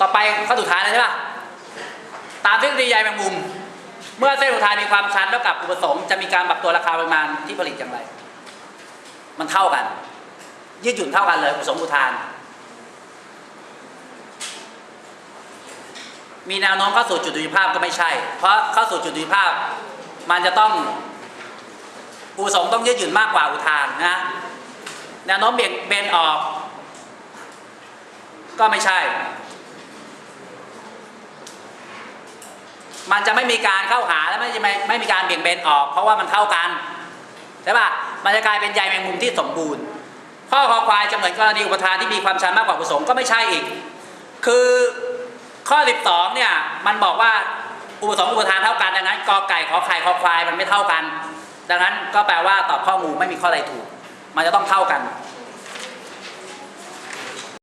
ต่อไปข้อสุดท้ายแล้วใช่ปะตามทฤษฎีใยแมงมุม เมื่อเส้นอุทานมีความชันเท่ากับอุปสงค์จะมีการปรับตัวราคาปริมาณที่ผลิตอย่างไร มันเท่ากัน ยืดหยุ่นเท่ากันเลยอุปสงค์อุทาน มีแนวโน้มเข้าสู่จุดดุลยภาพก็ไม่ใช่ เพราะเข้าสู่จุดดุลยภาพ มันจะต้องอุปสงค์ต้องยืดหยุ่นมากกว่าอุทานนะแนวโน้มเบี่ยงเบนออก ก็ไม่ใช่ มันจะไม่มีการเข้าหาและไม่จะไม่ไม่มีการเบี่ยงเบนออก เพราะว่ามันเท่ากันใช่ปะมันจะกลายเป็นใยแมงมุมที่สมบูรณ์ข้อคอควายจะเหมือนกรณีอุปทานที่มีความชันมากกว่าอุปสงค์ก็ไม่ใช่อีก คือข้อ 12 เนี่ยมันบอกว่าอุปสงค์อุปทานเท่ากันดังนั้นกอไก่ขอไข่คอควายมันไม่เท่ากัน ดังนั้นก็แปลว่าตอบข้อมูลไม่มีข้อใดถูก มันจะต้องเท่ากัน